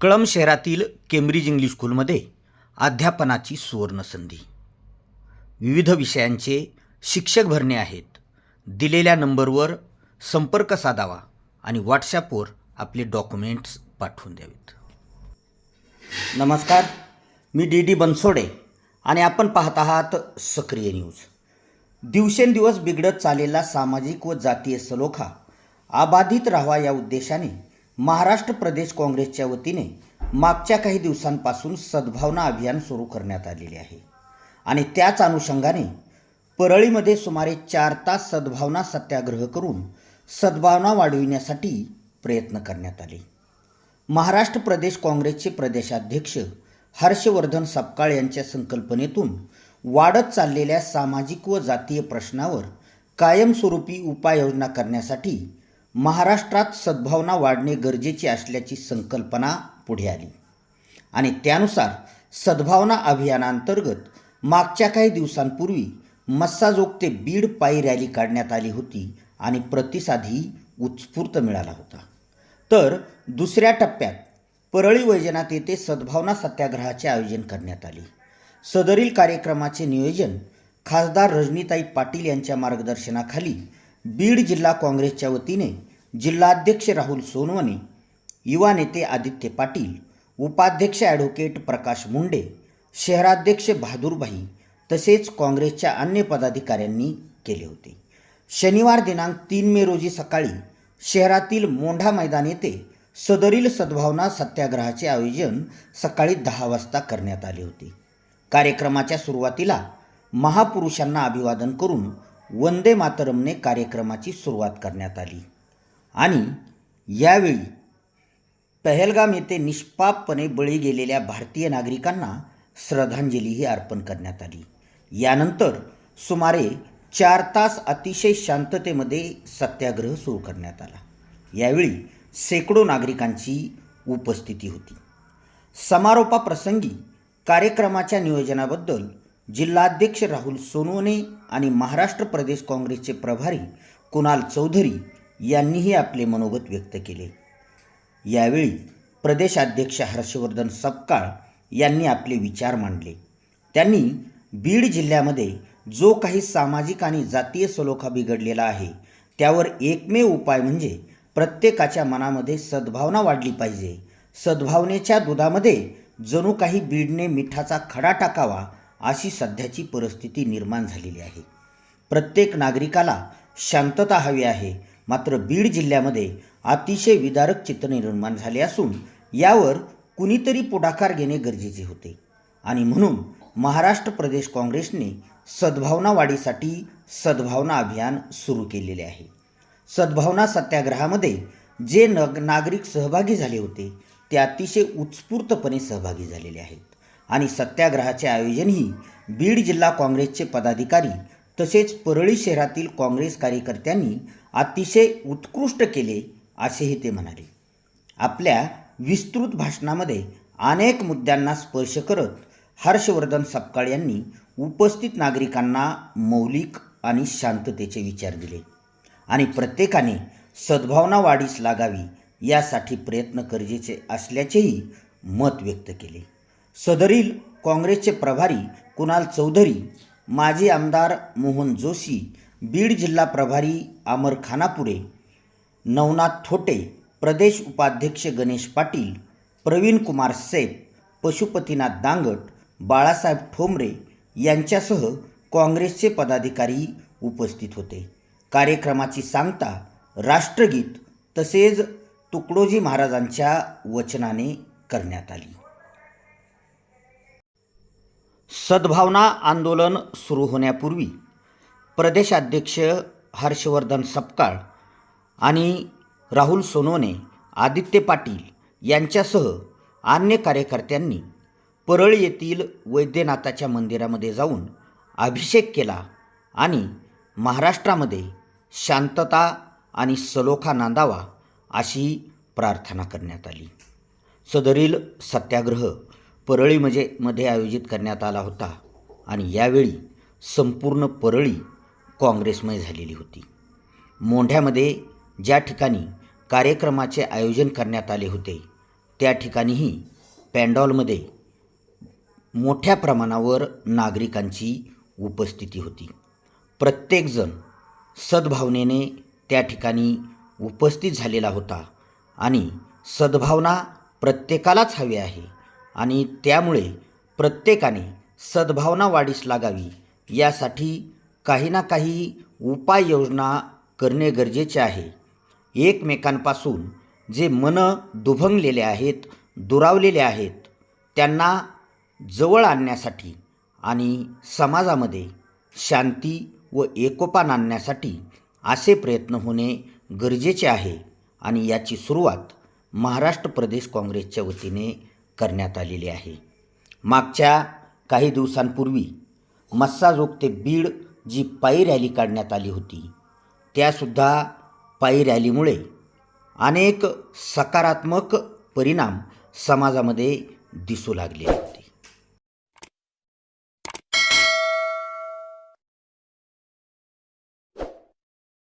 कळम शहरातील Cambridge English स्कूलमध्ये अध्यापनाची सुवर्णसंधी विविध विषयांचे शिक्षक भरणे आहेत. दिलेल्या नंबरवर संपर्क साधावा आणि व्हॉट्सॲपवर आपले डॉक्युमेंट्स पाठवून द्यावेत. नमस्कार मी डी डी बनसोडे आणि आपण पाहत आहात सक्रिय न्यूज. दिवसेंदिवस बिघडत चाललेला सामाजिक व जातीय सलोखा अबाधित राहावा या उद्देशाने महाराष्ट्र प्रदेश काँग्रेसच्या वतीने मागच्या काही दिवसांपासून सद्भावना अभियान सुरू करण्यात आलेले आहे. आणि त्याच अनुषंगाने परळीमध्ये सुमारे चार तास सद्भावना सत्याग्रह करून सद्भावना वाढविण्यासाठी प्रयत्न करण्यात आले. महाराष्ट्र प्रदेश काँग्रेसचे प्रदेशाध्यक्ष हर्षवर्धन सपकाळ यांच्या संकल्पनेतून वाढत चाललेल्या सामाजिक व जातीय प्रश्नावर कायमस्वरूपी उपाययोजना करण्यासाठी महाराष्ट्रात सद्भावना वाढणे गरजेचे असल्याची संकल्पना पुढे आली. आणि त्यानुसार सद्भावना अभियानांतर्गत मागच्या काही दिवसांपूर्वी मस्साजोग ते बीड पायी रॅली काढण्यात आली होती आणि प्रतिसादही उत्स्फूर्त मिळाला होता. तर दुसऱ्या टप्प्यात परळी वैजनाथ येथे सद्भावना सत्याग्रहाचे आयोजन करण्यात आले. सदरील कार्यक्रमाचे नियोजन खासदार रजनीताई पाटील यांच्या मार्गदर्शनाखाली बीड जिल्हा काँग्रेसच्या वतीने जिल्हाध्यक्ष राहुल सोनवणे युवा नेते आदित्य पाटील उपाध्यक्ष ॲडव्होकेट प्रकाश मुंडे शहराध्यक्ष बहादूरभाई तसेच काँग्रेसच्या अन्य पदाधिकाऱ्यांनी केले होते. शनिवार दिनांक तीन मे रोजी सकाळी शहरातील मोंढा मैदान येथे सदरील सद्भावना सत्याग्रहाचे आयोजन सकाळी दहा वाजता करण्यात आले होते. कार्यक्रमाच्या सुरुवातीला महापुरुषांना अभिवादन करून वंदे मातरमने कार्यक्रमाची सुरुवात करण्यात आली. आणि यावेळी पहलगाम येथे निष्पापपणे बळी गेलेल्या भारतीय नागरिकांना श्रद्धांजलीही अर्पण करण्यात आली. यानंतर सुमारे चार तास अतिशय शांततेमध्ये सत्याग्रह सुरू करण्यात आला. यावेळी शेकडो नागरिकांची उपस्थिती होती. समारोपाप्रसंगी कार्यक्रमाच्या नियोजनाबद्दल जिल्हाध्यक्ष राहुल सोनवणे आणि महाराष्ट्र प्रदेश काँग्रेसचे प्रभारी कुणाल चौधरी यांनीही आपले मनोगत व्यक्त केले. यावेळी प्रदेशाध्यक्ष हर्षवर्धन सपकाळ यांनी आपले विचार मांडले. त्यांनी बीड जिल्ह्यामध्ये जो काही सामाजिक आणि जातीय सलोखा बिघडलेला आहे त्यावर एकमेव उपाय म्हणजे प्रत्येकाच्या मनामध्ये सद्भावना वाढली पाहिजे. सद्भावनेच्या दुधामध्ये जणू काही बीडने मिठाचा खडा टाकावा अशी सध्याची परिस्थिती निर्माण झालेली आहे. प्रत्येक नागरिकाला शांतता हवी आहे. मात्र बीड जिल्ह्यामध्ये अतिशय विदारक चित्र निर्माण झाले असून यावर कुणीतरी पुढाकार घेणे गरजेचे होते. आणि म्हणून महाराष्ट्र प्रदेश काँग्रेसने सद्भावना वाढीसाठी सद्भावना अभियान सुरू केलेले आहे. सद्भावना सत्याग्रहामध्ये जे नग नागरिक सहभागी झाले होते ते अतिशय उत्स्फूर्तपणे सहभागी झालेले आहेत. आणि सत्याग्रहाचे आयोजनही बीड जिल्हा काँग्रेसचे पदाधिकारी तसेच परळी शहरातील काँग्रेस कार्यकर्त्यांनी अतिशय उत्कृष्ट केले असेही ते म्हणाले. आपल्या विस्तृत भाषणामध्ये अनेक मुद्द्यांना स्पर्श करत हर्षवर्धन सपकाळ यांनी उपस्थित नागरिकांना मौलिक आणि शांततेचे विचार दिले आणि प्रत्येकाने सद्भावना वाढीस लागावी यासाठी प्रयत्न गरजेचे असल्याचेही मत व्यक्त केले. सदरील काँग्रेसचे प्रभारी कुणाल चौधरी माजी आमदार मोहन जोशी बीड जिल्हा प्रभारी अमर खानापुरे नवनाथ थोटे प्रदेश उपाध्यक्ष गणेश पाटील प्रवीण कुमार सेप पशुपतीनाथ दांगट बाळासाहेब ठोंबरे यांच्यासह काँग्रेसचे पदाधिकारी उपस्थित होते. कार्यक्रमाची सांगता राष्ट्रगीत तसेच तुकडोजी महाराजांच्या वचनाने करण्यात आली. सद्भावना आंदोलन सुरू होण्यापूर्वी प्रदेशाध्यक्ष हर्षवर्धन सपकाळ आणि राहुल सोनोने आदित्य पाटील यांच्यासह अन्य कार्यकर्त्यांनी परळी येथील वैद्यनाथाच्या मंदिरामध्ये जाऊन अभिषेक केला आणि महाराष्ट्रामध्ये शांतता आणि सलोखा नांदावा अशी प्रार्थना करण्यात आली. सदरील सत्याग्रह परळी म्हणजे मध्ये आयोजित करण्यात आला होता आणि यावेळी संपूर्ण परळी काँग्रेसमय झालेली होती. मोंढ्यामध्ये ज्या ठिकाणी कार्यक्रमाचे आयोजन करण्यात आले होते त्या ठिकाणीही पॅन्डॉलमध्ये मोठ्या प्रमाणावर नागरिकांची उपस्थिती होती. प्रत्येकजण सद्भावनेने त्या ठिकाणी उपस्थित झालेला होता आणि सद्भावना प्रत्येकालाच हवी आहे. आणि त्यामुळे प्रत्येकाने सद्भावना वाढीस लागावी. यासाठी काही ना काही उपाययोजना करणे गरजेचे आहे. एकमेकांपासून जे मनं दुभंगलेले आहेत दुरावलेले आहेत त्यांना जवळ आणण्यासाठी आणि समाजामध्ये शांती व एकोपान आणण्यासाठी असे प्रयत्न होणे गरजेचे आहे. आणि याची सुरुवात महाराष्ट्र प्रदेश काँग्रेसच्या वतीने करण्यात आलेली आहे. मागच्या काही दिवसांपूर्वी मस्साजोग ते बीड जी पायी रॅली काढण्यात आली होती त्यासुद्धा पायी रॅलीमुळे अनेक सकारात्मक परिणाम समाजामध्ये दिसू लागले आहेत.